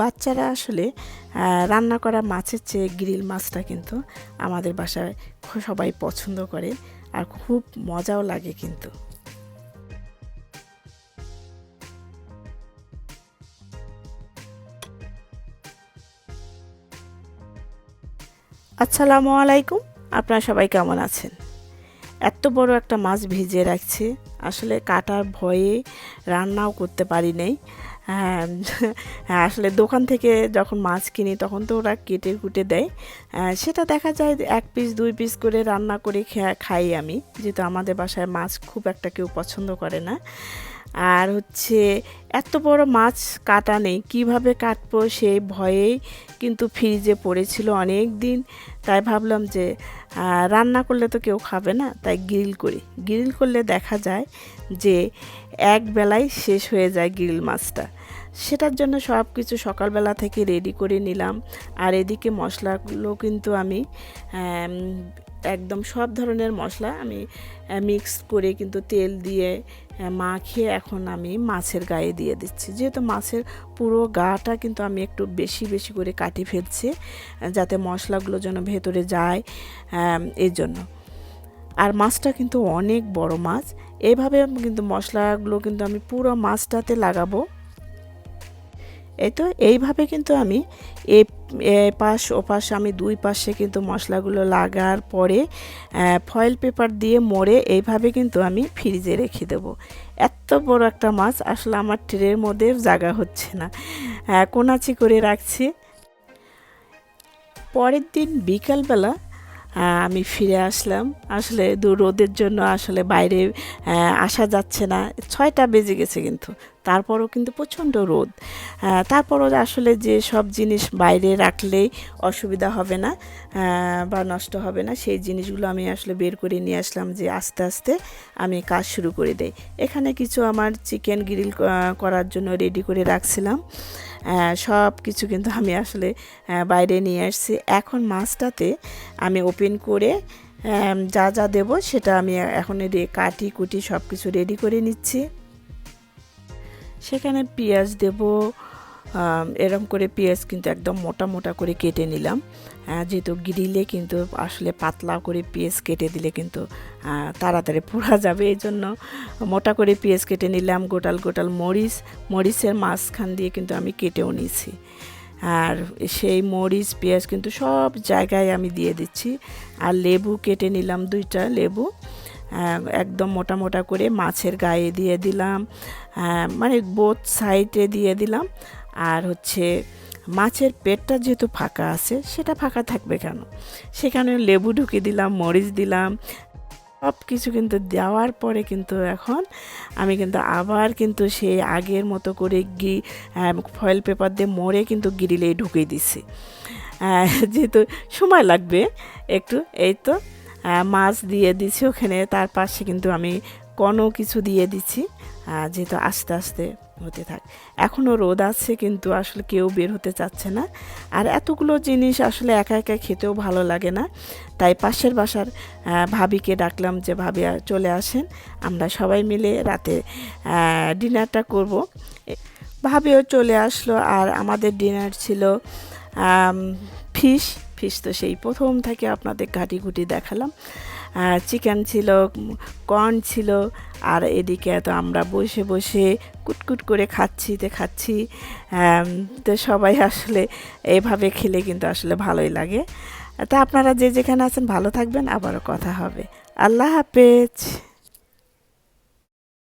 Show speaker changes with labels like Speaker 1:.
Speaker 1: বাচ্চারা আসলে রান্না করা মাছের চেয়ে গ্রিল মাছটা কিন্তু আমাদের বাসায় সবাই পছন্দ করে আর খুব মজাও লাগে কিন্তু। আসসালামু আলাইকুম, আপনারা সবাই কেমন আছেন? এত বড় একটা মাছ ভিজিয়ে রাখছে, আসলে কাটার ভয়ে রান্নাও করতে পারি নাই। আসলে দোকান থেকে যখন মাছ কিনি তখন তো ওরা কেটে কুটে দেয়। সেটা দেখা যায় এক পিস দুই পিস করে রান্না করে খাই আমি। যেহেতু আমাদের বাসায় মাছ খুব একটা কেউ পছন্দ করে না। আর হচ্ছে এত বড় মাছ কাটা নেই, কীভাবে কাটবো সেই ভয়েই কিন্তু ফ্রিজে পড়েছিল অনেক দিন তাই ভাবলাম যে রান্না করলে তো কেউ খাবে না, তাই গ্রিল করি। গ্রিল করলে দেখা যায় যে এক বেলায় শেষ হয়ে যায় গ্রিল মাছটা। সেটার জন্য সব কিছু সকালবেলা থেকে রেডি করে নিলাম। আর এদিকে মশলাগুলো কিন্তু আমি একদম সব ধরনের মশলা আমি মিক্স করে কিন্তু তেল দিয়ে মাখিয়ে এখন আমি মাছের গায়ে দিয়ে দিচ্ছি। যেহেতু মাছের পুরো গাটা কিন্তু আমি একটু বেশি বেশি করে কাটি ফেলছি যাতে মশলাগুলো যেন ভেতরে যায় এই জন্য। আর মাছটা কিন্তু অনেক বড় মাছ। এইভাবে কিন্তু মশলাগুলো কিন্তু আমি পুরো মাছটাতে লাগাবো। এই তো, এইভাবে কিন্তু আমি এ পাশ, ও পাশ, আমি দুই পাশে কিন্তু মশলাগুলো লাগার পরে ফয়েল পেপার দিয়ে মোড়ে এইভাবে কিন্তু আমি ফ্রিজে রেখে দেবো। এত বড় একটা মাছ, আসলে আমার ট্রের মধ্যে জায়গা হচ্ছে না। কোনাচি করে রাখছি। পরের দিন বিকালবেলা আমি ফিরে আসলাম। আসলে দু রোদের জন্য আসলে বাইরে আসা যাচ্ছে না। ছয়টা বেজে গেছে কিন্তু। তারপরও কিন্তু প্রচণ্ড রোদ। তারপরও আসলে যে সব জিনিস বাইরে রাখলেই অসুবিধা হবে না বা নষ্ট হবে না, সেই জিনিসগুলো আমি আসলে বের করে নিয়ে আসলাম যে আস্তে আস্তে আমি কাজ শুরু করে দেই। এখানে কিছু আমার চিকেন গ্রিল করার জন্য রেডি করে রাখছিলাম। সব কিছু কিন্তু আমি আসলে বাইরে নিয়ে আসছি। এখন মাছটাতে আমি ওপেন করে যা যা দেব সেটা আমি এখন কাটি, কুটি সব কিছু রেডি করে নিচ্ছি। সেখানে পেঁয়াজ দেব এরম করে পেঁয়াজ কিন্তু একদম মোটা মোটা করে কেটে নিলাম। যেহেতু গ্রিলে কিন্তু আসলে পাতলা করে পেঁয়াজ কেটে দিলে কিন্তু তাড়াতাড়ি পোড়া যাবে। এই জন্য মোটা করে পেঁয়াজ কেটে নিলাম, গোটাল গোটাল মরিচ। মরিচের মাঝখান দিয়ে কিন্তু আমি কেটেও নিয়েছি আর সেই মরিচ, পেঁয়াজ কিন্তু সব জায়গায় আমি দিয়ে দিচ্ছি। আর লেবু কেটে নিলাম দুইটা লেবু। একদম মোটা মোটা করে মাছের গায়ে দিয়ে দিলাম। মানে বোথ সাইডে দিয়ে দিলাম। আর হচ্ছে মাছের পেটটা যেহেতু ফাঁকা আছে, সেটা ফাঁকা থাকবে কেন? সেখানে লেবু ঢুকে দিলাম, মরিচ দিলাম সব কিছু কিন্তু দেওয়ার পরে কিন্তু এখন আমি কিন্তু আবার কিন্তু সেই আগের মতো করে গি ফয়েল পেপার দিয়ে মোড়ে কিন্তু গ্রিলেই ঢুকিয়ে দিছি। যেহেতু সময় লাগবে একটু, এই তো মাছ দিয়ে দিছি ওখানে, তার পাশে কিন্তু আমি কোনো কিছু দিয়ে দিচ্ছি যেহেতু আস্তে আস্তে হতে থাক। এখনও রোদ আছে কিন্তু আসলে কেউ বের হতে চাচ্ছে না। আর এতগুলো জিনিস আসলে একা একা খেতেও ভালো লাগে না। তাই পাশের বাসার ভাবিকে ডাকলাম যে, ভাবি চলে আসেন। আমরা সবাই মিলে রাতে ডিনারটা করব। ভাবিও চলে আসলো। আর আমাদের ডিনার ছিল ফিশ। ফিশ তো সেই প্রথম থেকে আপনাদের ঘাটি ঘুটি দেখালাম। চিকেন ছিল কর্ন ছিল, আর এদিকে তো আমরা বসে বসে কুটকুট করে খাচ্ছি, তে খাচ্ছি। তো সবাই আসলে এভাবে খেলে কিন্তু আসলে ভালোই লাগে। তা আপনারা যে যেখানে আছেন ভালো থাকবেন, আবারও কথা হবে। আল্লাহ হাফেজ।